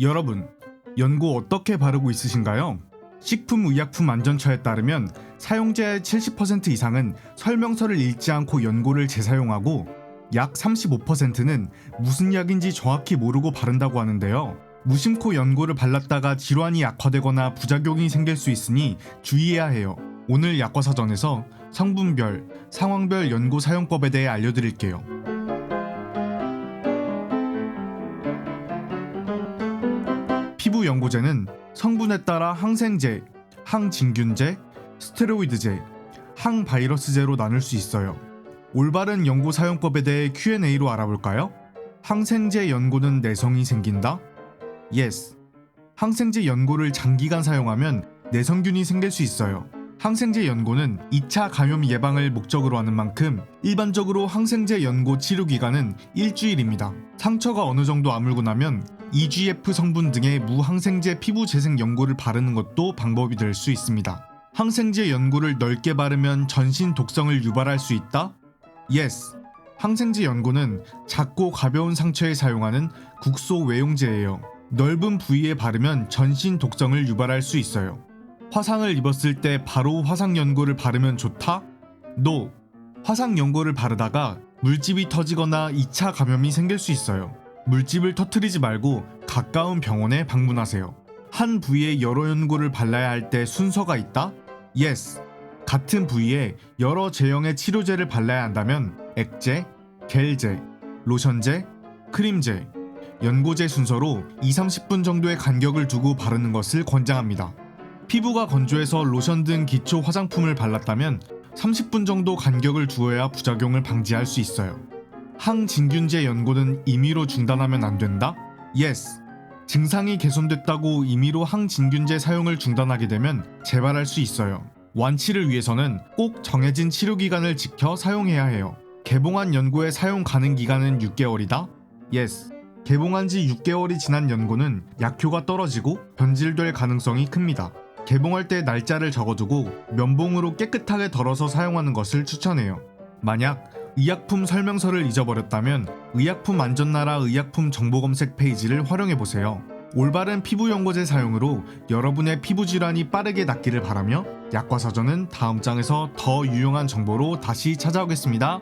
여러분, 연고 어떻게 바르고 있으신가요? 식품의약품안전처에 따르면 사용자의 70% 이상은 설명서를 읽지 않고 연고를 재사용하고 약 35%는 무슨 약인지 정확히 모르고 바른다고 하는데요. 무심코 연고를 발랐다가 질환이 악화되거나 부작용이 생길 수 있으니 주의해야 해요. 오늘 약과사전에서 성분별, 상황별 연고 사용법에 대해 알려드릴게요. 연고제는 성분에 따라 항생제, 항진균제, 스테로이드제, 항바이러스제로 나눌 수 있어요. 올바른 연고 사용법에 대해 Q&A로 알아볼까요? 항생제 연고는 내성이 생긴다? Yes. 항생제 연고를 장기간 사용하면 내성균이 생길 수 있어요. 항생제 연고는 2차 감염 예방을 목적으로 하는 만큼 일반적으로 항생제 연고 치료 기간은 일주일입니다. 상처가 어느 정도 아물고 나면 EGF 성분 등의 무항생제 피부 재생 연고를 바르는 것도 방법이 될 수 있습니다. 항생제 연고를 넓게 바르면 전신 독성을 유발할 수 있다? Yes. 항생제 연고는 작고 가벼운 상처에 사용하는 국소 외용제예요. 넓은 부위에 바르면 전신 독성을 유발할 수 있어요. 화상을 입었을 때 바로 화상 연고를 바르면 좋다? No. 화상 연고를 바르다가 물집이 터지거나 2차 감염이 생길 수 있어요. 물집을 터트리지 말고 가까운 병원에 방문하세요. 한 부위에 여러 연고를 발라야 할 때 순서가 있다? Yes. 같은 부위에 여러 제형의 치료제를 발라야 한다면 액제, 겔제, 로션제, 크림제, 연고제 순서로 2, 30분 정도의 간격을 두고 바르는 것을 권장합니다. 피부가 건조해서 로션 등 기초 화장품을 발랐다면 30분 정도 간격을 두어야 부작용을 방지할 수 있어요. 항진균제 연고는 임의로 중단하면 안 된다? Yes. 증상이 개선됐다고 임의로 항진균제 사용을 중단하게 되면 재발할 수 있어요. 완치를 위해서는 꼭 정해진 치료 기간을 지켜 사용해야 해요. 개봉한 연고의 사용 가능 기간은 6개월이다? Yes. 개봉한 지 6개월이 지난 연고는 약효가 떨어지고 변질될 가능성이 큽니다. 개봉할 때 날짜를 적어두고 면봉으로 깨끗하게 덜어서 사용하는 것을 추천해요. 만약 의약품 설명서를 잊어버렸다면 의약품 안전나라 의약품 정보 검색 페이지를 활용해 보세요. 올바른 피부 연고제 사용으로 여러분의 피부 질환이 빠르게 낫기를 바라며 약과 사전은 다음 장에서 더 유용한 정보로 다시 찾아오겠습니다.